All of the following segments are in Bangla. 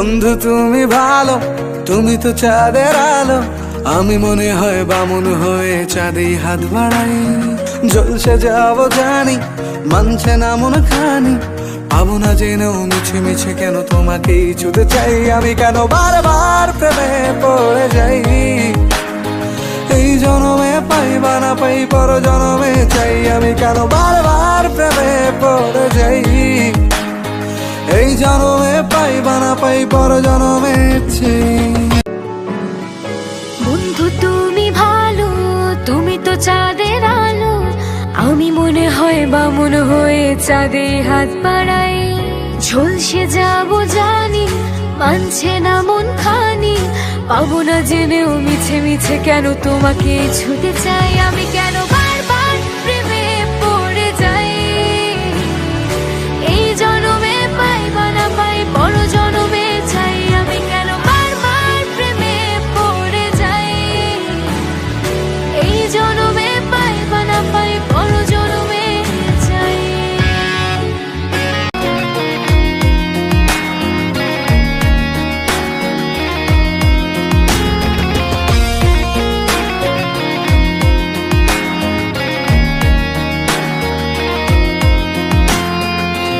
বন্ধু, তুমি ভালো, তুমি তো চাঁদের আলো। আমি মনে হয় বামুন হয়ে চাঁদে হাত বাড়াই। জলসে যাব জানি, মানছে না মন খানি। পাবো না জেনেও মিছে মিছে কেন তোমাকে ছুতে চাই। আমি কেন বারবার প্রেমে পড়ে যাই? এই জনমে পাই বা না পাই পর জনমে চাই। আমি কেন বারবার প্রেমে পড়ে যাই? এই জনমে পাই বা না পাই পর জনমে বন্ধু, তুমি ভালো, তুমি তো চাঁদের আলো। আমি মনে হয় বামুন হয়ে চাঁদে হাত বাড়াই। ঝলসে যাব জানি, মানছে না মন খানি। পাবো না জেনেও মিছে মিছে কেন তোমাকে ছুটে চাই। আমি কেন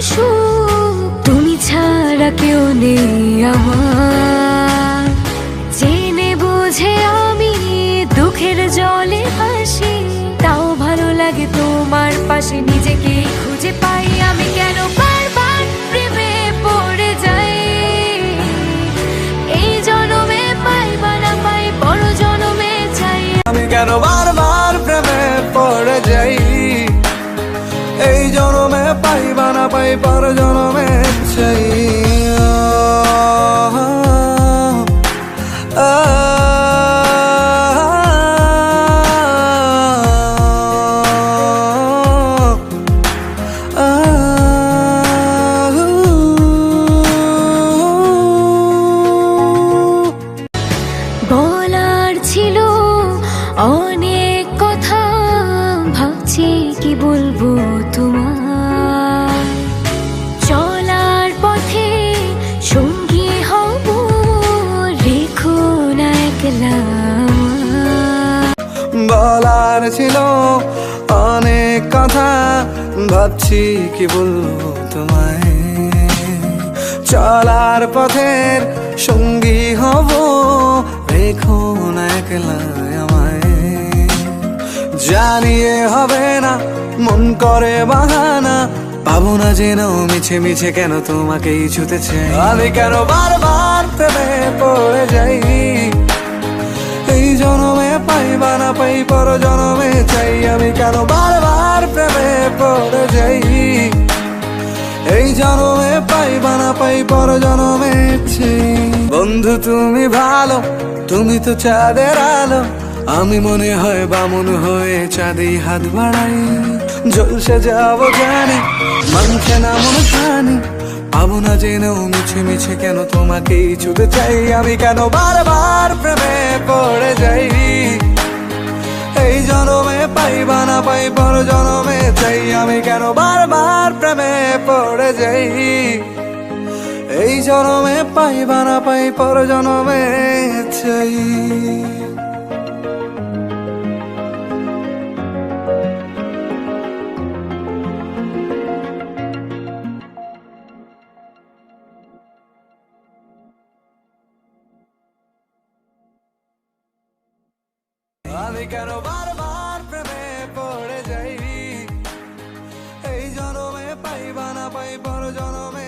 সুখ তুমি ছাড়া কেউ নেই আমার। জেনে বুঝে আমি দুঃখের জলে হাসি তাও ভালো লাগে তোমার পাশে নিজেকে খুঁজে পাই। আমি কেন বারবার পাই বা না পাই পর জনমে চাই বলার ছিল অনেক বলার ছিল অনেক কথা। ভাবছি কি বলব তোমায়? চলার পথের সঙ্গী হব, রেখো না একলা আমায়। জানিয়ে হবে না, মন করে বাহানা। পাবো না যেন মিছে মিছে কেন তোমাকেই ছুতেছে। আমি কেন বারবার প্রেমে পড়ে যাই জনমে পাই বা না পাই, পর জনমে চাই। আমি কেন বারবার প্রেমে পড়ে যাই? এই জনমে পাই না পাই, পর জনমে চাই বন্ধু, তুমি ভালো, তুমি তো চাঁদের আলো। আমি মনে হয় বামুন হয়ে চাঁদে হাত বাড়াই। জলসে যাব জানি মানছে না মন খানি। পাবো না জেনেও মিছে মিছে কেন তোমাকে ছুতে চাই? আমি কেন বারবার প্রেমে পড়ে যাই? এই জনমে পাই বা না পাই পর জনমে চাই। আমি কেন বারবার প্রেমে পড়ে যাই? এই জনমে পাই বা না পাই পর জনমে চাই। আমি কেন বারবার প্রেমে পড়ে যাই এই জনমে পাইবা না পাই পর জনমে